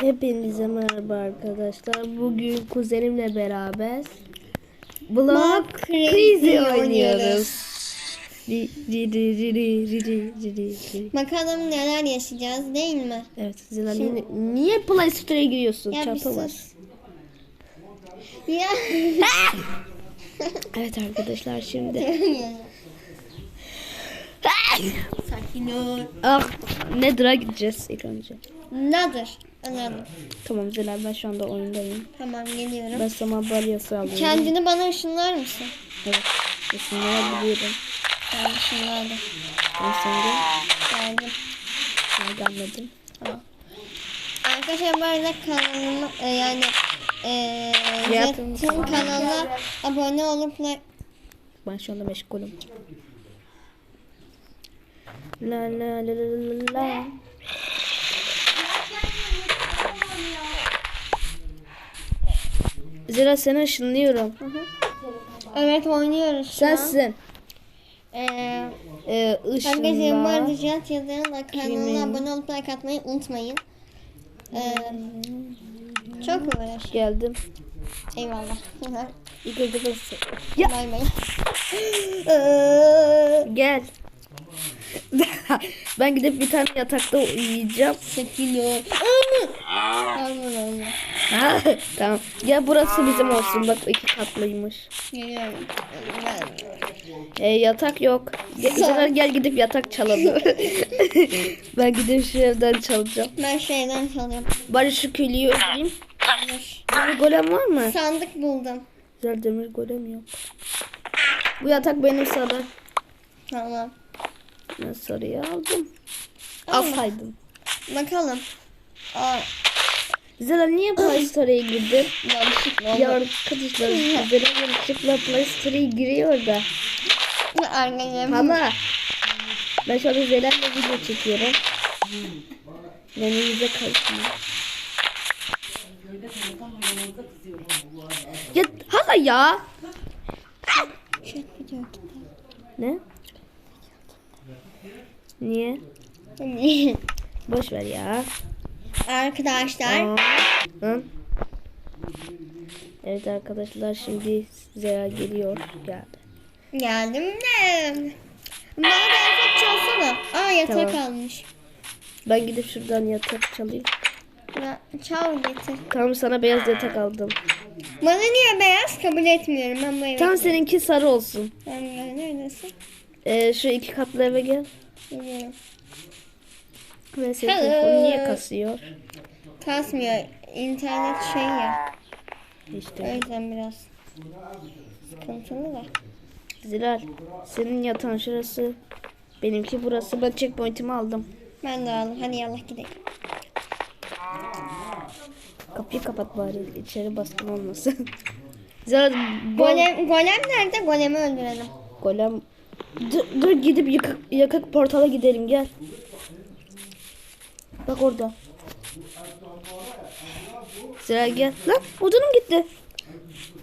Hepinize merhaba arkadaşlar. Bugün kuzenimle beraber Block Crazy oynuyoruz. Bakalım neler yaşayacağız değil mi? Evet. Zila Şimdi- niye, niye Play Store'a giriyorsun? Ya bir var. Ya. Evet arkadaşlar şimdi. Sakin ol. ah, Nedir'a gideceğiz ilk önce. Nadır. Tamam Zila ben şu anda oyundayım. Tamam geliyorum. Ben sana balyası alıyorum. Kendini bana ışınlar mısın? Evet. Kesinlikle biliyorum. Ben ışınlardım. Ben seni Geldim. de gelmedim. Tamam. Arkadaşlar bu arada kanalıma e, yani e, Jet'in kanalına abone olup like Ben şu anda meşgulüm. La la la la la la. Zira seni ışınlıyorum. Evet oynuyoruz. Sensin. Ee, Ee, Arkadaşlar bu arada. Cihat Yazar'ın da kanalına abone olup like atmayı unutmayın. Ee, çok uğraş. Geldim. Eyvallah. İlk önce se- Ya bay bay. gel. ben gidip bir tane yatakta uyuyacağım. Ol. Olmaz olmaz. Ha, tamam. Ya burası bizim olsun. Bak iki katlıymış. Geliyorum. E, yatak yok. Gel, gel, gel gidip yatak çalalım. ben gidip şu evden çalacağım. Ben şeyden çalıyorum. Bari şu köylüyü öldüreyim. Dur. Demir golem var mı? Sandık buldum. Güzel demir golem yok. Bu yatak benim sarı. Tamam. Ben sarıyı aldım. Alsaydım. Bakalım. Aa, Zela niye Play Store'a girdin? yanlışlıkla Ya arkadaşlar Zela yanlışlıkla Play Store'a giriyor da. Arkadaşlar. Hala. Ben şu anda Zela'yla video çekiyorum. Beni yüze karışmıyor. Ya hala ya. Şey. Ne? Niye? Boş ver ya. Arkadaşlar. Hı? Evet arkadaşlar şimdi Zera geliyor. Geldi. Geldim de. Bana da yatak çalsana. Aa yatak Tamam. almış. Ben gidip şuradan yatak çalayım. Ya, çal getir. Tamam sana beyaz yatak aldım. Bana niye beyaz kabul etmiyorum ben bu evi. Tamam seninki sarı olsun. Ben ben neredesin? Ee, şu iki katlı eve gel. Geliyorum. Ve senin Hello. niye kasıyor? Kasmıyor. İnternet şey ya. O İşte. yüzden biraz sıkıntılı da. Zilal senin yatağın şurası. Benimki burası. Ben checkpoint'imi aldım. Ben de aldım. Hadi yallah gidelim. Kapıyı kapat bari. içeri baskın olmasın. Zilal Golem, golem nerede? Golemi öldürelim. golem. Dur, dur gidip yakık, yakık portala gidelim gel. Bak orada. Zilal gel. Lan odunum gitti.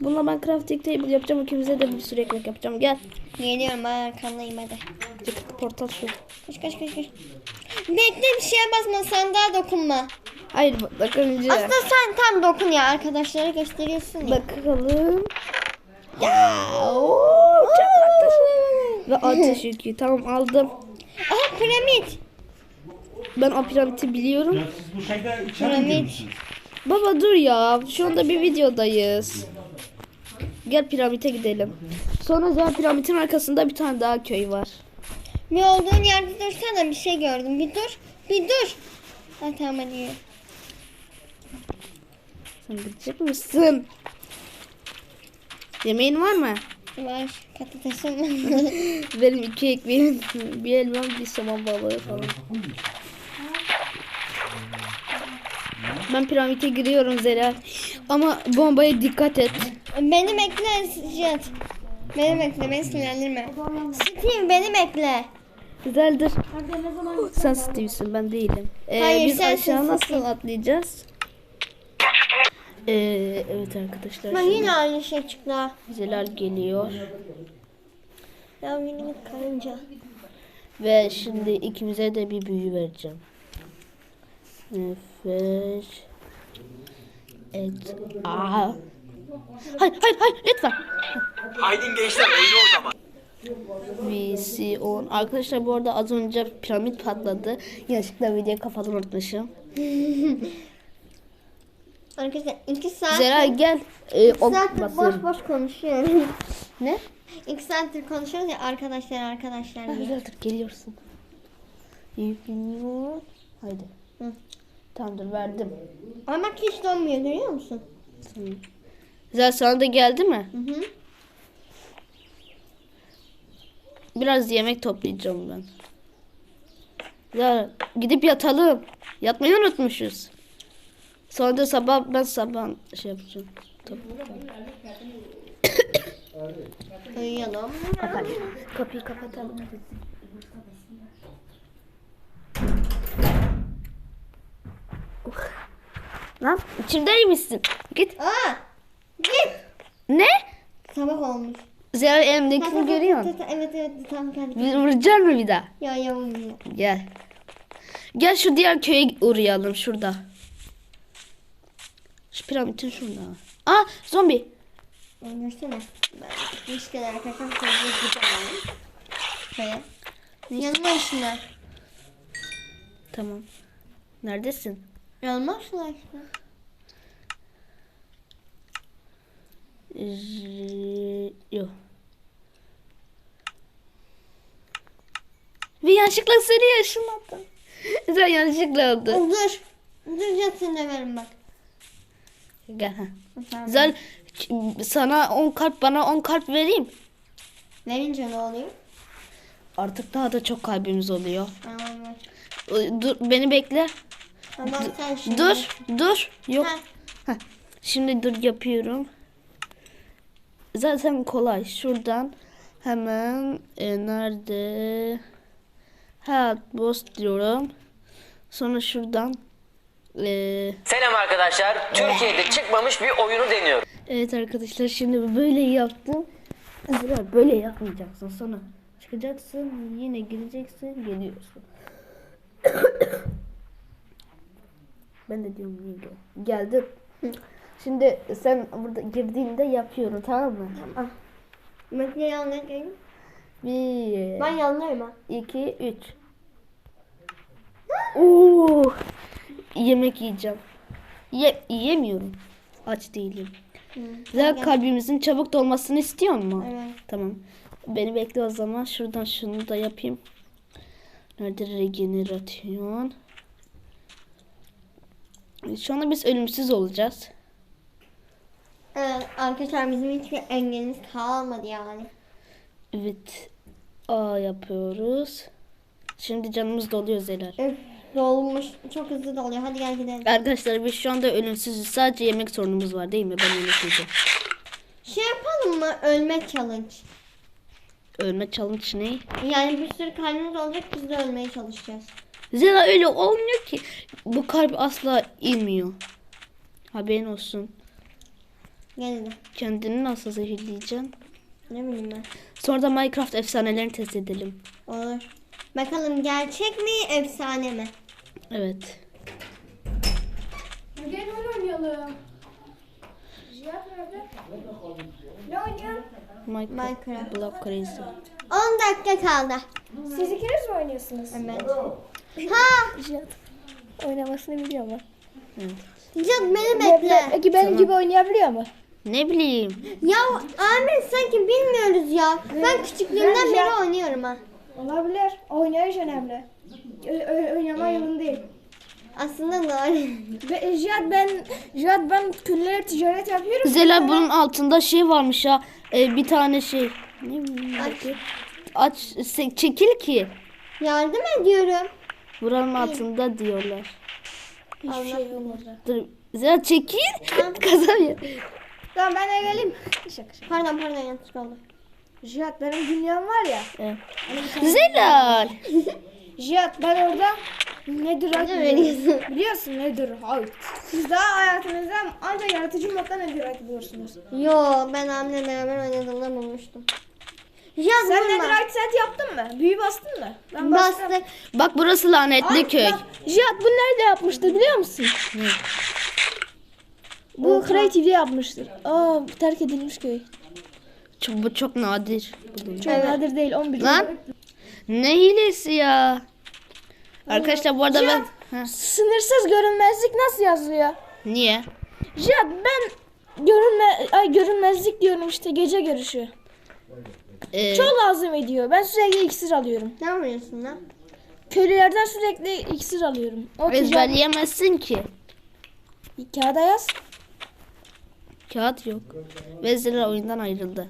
Bununla ben crafting table yapacağım. İkimize de bir sürü ekmek yapacağım. Gel. Geliyorum ben arkandayım hadi. Yakık portal şu. Koş koş koş koş. Bekle bir şeye basma sandığa dokunma. Hayır bak, önce. Aslında sen tam dokun ya arkadaşlara gösteriyorsun ya. Bakalım. Ya, ooo. Ve ateş yükü. Tamam aldım. Aha piramit. Ben o piramidi biliyorum. Ya siz bu şeyde içeri mi Piramit. girmişsiniz? Baba dur ya. Şu anda bir videodayız. Gel piramite gidelim. Sonra zaten piramidin arkasında bir tane daha köy var. Bir olduğun yerde dursana bir şey gördüm. Bir dur. Bir dur. Ha tamam hadi yürü. Sen gidecek misin? Yemeğin var mı? Var patatesim var. Benim iki ekmeğim, bir elmam, bir somon balığı falan. Ben piramite giriyorum Zera. Ama bombaya dikkat et. beni bekle Cihat. Beni bekle beni sinirlendirme. Steve beni bekle. Güzeldir. Sen Steve'sin ben değilim. Ee, Hayır, biz aşağı nasıl Steve. atlayacağız? Ee, evet arkadaşlar. Ben yine aynı şey çıktı. Zelal geliyor. Ya yine karınca. Ve şimdi ikimize de bir büyü vereceğim. Nefes. Evet. Aa. Hayır hayır hayır lütfen. Haydi gençler öyle o zaman. VC 10. Arkadaşlar bu arada az önce piramit patladı. Yanlışlıkla video kapalı unutmuşum. Arkadaşlar iki saat. Zera gel. Ee, ok saattir boş boş konuşuyorum. Ne? İki saattir konuşuyoruz ya arkadaşlar arkadaşlar. Güzeldir geliyorsun. Yükleniyor. Haydi. Hı. Tamamdır verdim. Ama bak hiç donmuyor görüyor musun? Güzel sana da geldi mi? Hı hı. Biraz yemek toplayacağım ben. Ya gidip yatalım. Yatmayı unutmuşuz. Sonra da sabah ben sabah şey yapacağım. Tamam. Uyuyalım. Kapat. Kapıyı kapatalım. Lan içimdeymişsin. Git. Aa! Git. Ne? Sabah olmuş. Zehra elimdekini görüyorsun. Evet evet tamam geldik. Bir Vuracak mı bir daha? Ya ya uyuyor. Gel. Gel şu diğer köye uğrayalım şurada. Şu piramidin şurada. Aa zombi. Öldürsene. Ben ilişkiler arkadaşlar sözde gidelim. Şöyle. Yanıma işine. Tamam. Neredesin? İşte. J- Yok. Bir yanlışlıkla seni yaşamadım. Sen yanlışlıkla oldu. Dur. Dur yatın verin bak. Gel. Güzel. Sana 10 kalp bana 10 kalp vereyim. Verince ne oluyor? Artık daha da çok kalbimiz oluyor. Ver. Dur beni bekle. Tamam sen şimdi. Dur, dur. Yok. Ha. Heh. Şimdi dur yapıyorum. Zaten kolay. Şuradan hemen e, nerede? Help boss diyorum. Sonra şuradan e, Selam arkadaşlar. Türkiye'de çıkmamış bir oyunu deniyorum. evet arkadaşlar şimdi böyle yaptım. Zira böyle yapmayacaksın. Sonra çıkacaksın. Yine gireceksin. Geliyorsun. Ben de diyorum niye gel. Geldim. Şimdi sen burada girdiğinde yapıyorum tamam mı? Ah. Bekle yanındayım. Bir, Ben yanındayım ha. iki, üç. Oo, yemek yiyeceğim. Ye, yiyemiyorum. Aç değilim. Güzel kalbimizin çabuk dolmasını istiyor mu? Evet. Tamam. Beni bekle o zaman. Şuradan şunu da yapayım. Nerede regenerasyon? Şu anda biz ölümsüz olacağız. Evet arkadaşlar bizim hiçbir engelimiz kalmadı yani. Evet. A yapıyoruz. Şimdi canımız doluyor Zeler. Öf dolmuş. Çok hızlı doluyor. Hadi gel gidelim. Arkadaşlar biz şu anda ölümsüzüz. Sadece yemek sorunumuz var değil mi? Ben yemek yiyeceğim. Şey yapalım mı? Ölme challenge. Ölme challenge ne? Yani bir sürü kalbimiz olacak biz de ölmeye çalışacağız. Zela öyle olmuyor ki. Bu kalp asla inmiyor. Haberin olsun. Gel hadi. Kendini nasıl zehirleyeceksin? Ne bileyim ben. Sonra da Minecraft efsanelerini test edelim. Olur. Bakalım gerçek mi efsane mi? Evet. Gel oyun oynayalım. Cihat nerede? Ne oynuyorsun? Minecraft, Minecraft. Block Crazy. 10 dakika kaldı. Siz ikiniz mi oynuyorsunuz? Evet. Ha! Cihat. Oynamasını biliyor mu? Can beni bekle. Peki benim gibi oynayabiliyor mu? Ne bileyim. Ya Ahmet sanki bilmiyoruz ya. Ben küçüklüğümden beri oynuyorum ha. Olabilir. Oynayış önemli. Ö- ö- oynama yolun değil. Aslında doğru. Ve Cihat ben Cihat ben küllere ticaret yapıyorum. Zela bunun altında şey varmış ya. e, bir tane şey. Ne bileyim. Aç. Aç se- çekil ki. Yardım ediyorum. Buranın altında diyorlar. Hiçbir şey olmadı. Dur. Zela çekil. Kazanıyor. Tamam ben de geleyim. Şaka şaka. Pardon pardon yanlış oldu. Cihat benim dünyam var ya. Evet. Zelal. Cihat ben orada nedir veriyorsun? Biliyorsun nedir hayır. Siz daha hayatınızda ancak yaratıcı modda nedir biliyorsunuz. Yo ben Ahmet'le beraber oynadığımda bulmuştum. Ya Sen vurma. nedir set yaptın mı? Büyü bastın mı? Ben bastım. Bastık. Bak burası lanetli Ay, köy. bak, Cihat bu nerede yapmıştı biliyor musun? Bu Creative'de yapmıştır. Aa terk edilmiş köy. Çok, bu çok nadir. Çok nadir değil 11. Lan ne hilesi ya? Arkadaşlar bu arada ben... Ha, Sınırsız görünmezlik nasıl yazılıyor? niye? Ya ben görünme ay görünmezlik diyorum işte gece görüşü. Ee, Çok lazım ediyor. Ben sürekli iksir alıyorum. Ne yapıyorsun lan? Köylülerden sürekli iksir alıyorum. O ticaret ezberleyemezsin ki. kağıda yaz. Kağıt yok. Ve Zira oyundan ayrıldı.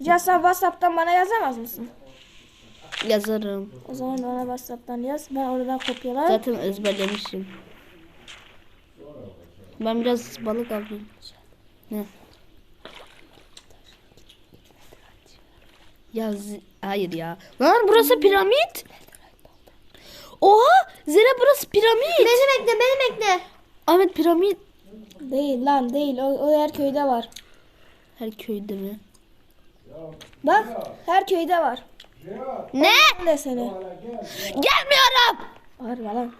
Ya sen WhatsApp'tan bana yazamaz mısın? Yazarım. O zaman bana WhatsApp'tan yaz. Ben oradan kopyalar. Zaten ezberlemişim. Ben biraz balık alayım. Ne? Ya hayır ya. Lan burası piramit. Oha! Zira burası piramit. Beni bekle beni bekle. Ahmet piramit. Değil lan değil. O, o her köyde var. Her köyde mi? Bak her köyde var. Ne? Ben de seni. Gelmiyorum. Bağırma lan.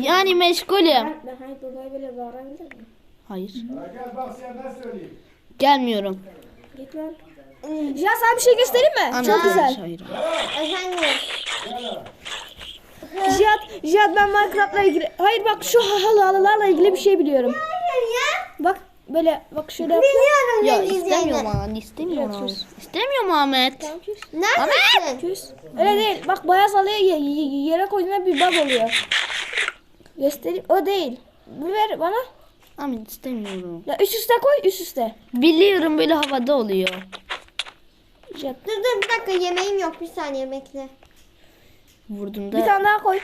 Yani meşgulüm. Ben Hayat Baba'ya böyle bağırabilir miyim? Hayır. Gel bak sen ben söyleyeyim. Gelmiyorum. Git lan. Ya sana bir şey göstereyim mi? Ahmet, Çok güzel. Hayır. Efendim. Cihat, Cihat ben Minecraft'la ilgili... Hayır bak şu halı halılarla ilgili bir şey biliyorum. ya. Bak böyle bak şöyle... Biliyorum Ya ne diyeceğini. istemiyorum Ahmet. İstemiyorum. İstemiyorum Ahmet. Neredesin? Küs. Öyle değil. Bak beyaz halıya ye- ye- yere koyduğunda bir bug oluyor. Göstereyim. O değil. Bu ver bana. Ahmet istemiyorum. Ya üst üste koy üst üste. Biliyorum böyle havada oluyor. Dur dur bir dakika yemeğim yok bir saniye bekle. Vurdum da. Bir tane daha koy.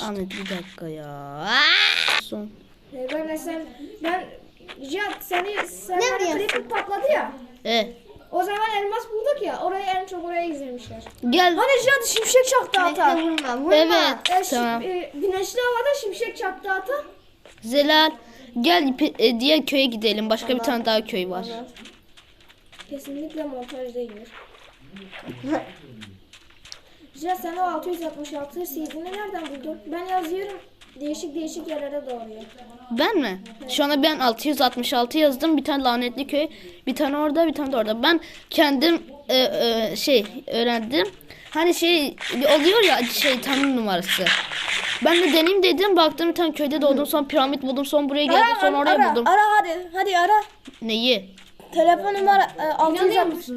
Ahmet bir dakika ya. Son. Ben de sen... Ben... Cihat seni... Sen Ne bana diyorsun? patladı ya. E, O zaman elmas bulduk ya. Oraya en çok oraya izlemişler. gel. Hani Cihat şimşek çaktı Bekle ata. vurma vurma. Evet. E, şi- Tamam. e, güneşli havada şimşek çaktı ata. Zelal gel e, diğer köye gidelim. Başka bir tane daha köy var. Kesinlikle montaj değildir. Cihat sen o 666 CD'ni nereden buldun? Ben yazıyorum. Değişik değişik yerlere doğruyor. Ben mi? Şu anda ben 666 yazdım. Bir tane lanetli köy. Bir tane orada, bir tane de orada. Ben kendim e, e, şey öğrendim. Hani şey oluyor ya şeytanın numarası. Ben de deneyim dedim. Baktım bir tane köyde doğdum. Sonra piramit buldum. Sonra buraya geldim. Sonra oraya ara, buldum. Ara hadi. Hadi ara. Neyi? Telefon numara e, 660.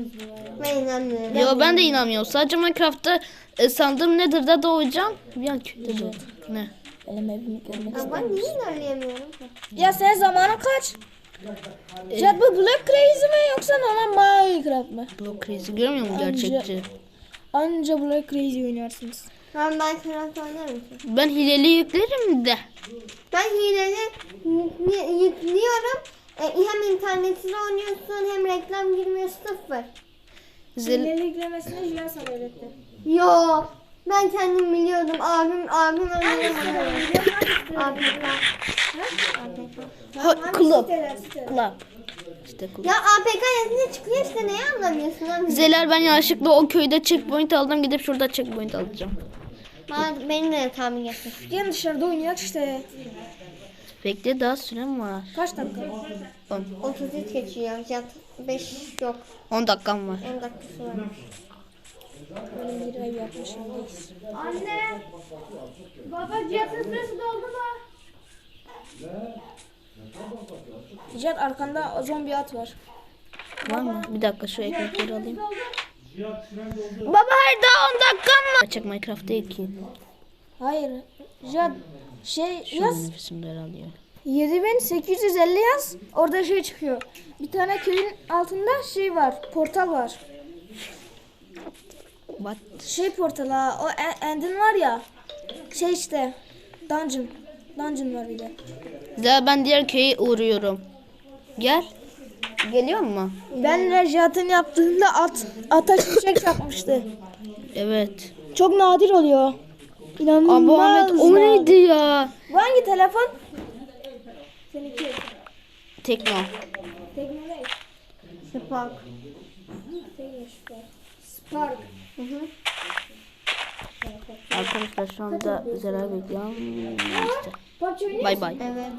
Ben inanmıyorum. Yo ben de inanmıyorum. Sadece Minecraft'ta e, sandığım Nether'da doğacağım. Bir an köyde doğdum. Ne? Benim evimi görmek Ya ben niye ilerleyemiyorum? Ya sen zamanın kaç? Cihat bu Black Crazy mi yoksa normal Minecraft mı? Block Crazy görmüyor musun gerçekçi? Anca Black Crazy oynarsınız. Ben Minecraft oynar mısın? Ben hileli yüklerim de. Ben hileli yüklüyorum. E, hem internetini oynuyorsun hem reklam girmiyor sıfır. Zel Hileliklemesini Cihat sana öğretti. Yo. Ben kendim biliyordum. Abim abim öğrenemedi. Abim ha, club. Club. İşte club. Ya APK yazınca çıkıyor işte neyi anlamıyorsun? Zelal ben yanlışlıkla o köyde checkpoint aldım. Gidip şurada checkpoint alacağım. Bana, benim de tahmin getir. Gel dışarıda oynayak işte. Bekle daha sürem var. Kaç dakika? 10. 33 geçiyor. Cat 5 yok. 10 dakikam var. 10 dakikası var. Benim bir ay yaklaşımdayız. Anne. Baba Cihat'ın süresi doldu mu? Cihat arkanda zombi at var. Var mı? Bir dakika şu ekmekleri alayım. Baba hayır daha 10 dakikam var. Açık Minecraft değil ki. Hayır. Cihat şey yaz. nefesimleri alıyor. 7850 yaz. Orada şey çıkıyor. Bir tane köyün altında şey var. Portal var. What? Şey portal ha. O e- endin var ya. Şey işte. Dungeon. Dungeon var bir de. Zelal ben diğer köye uğruyorum. Gel. Geliyor mu? Ben Necat'ın yaptığında at ata şimşek çakmıştı. Evet. Çok nadir oluyor. İnanılmaz. Ama Ahmet o nadir. neydi ya? Bu hangi telefon? Seninki. Tekno. Tekno ne? Spark. Spark. Spark. Arkadaşlar şu anda. PUBG oynuyor Bay bay. Evet.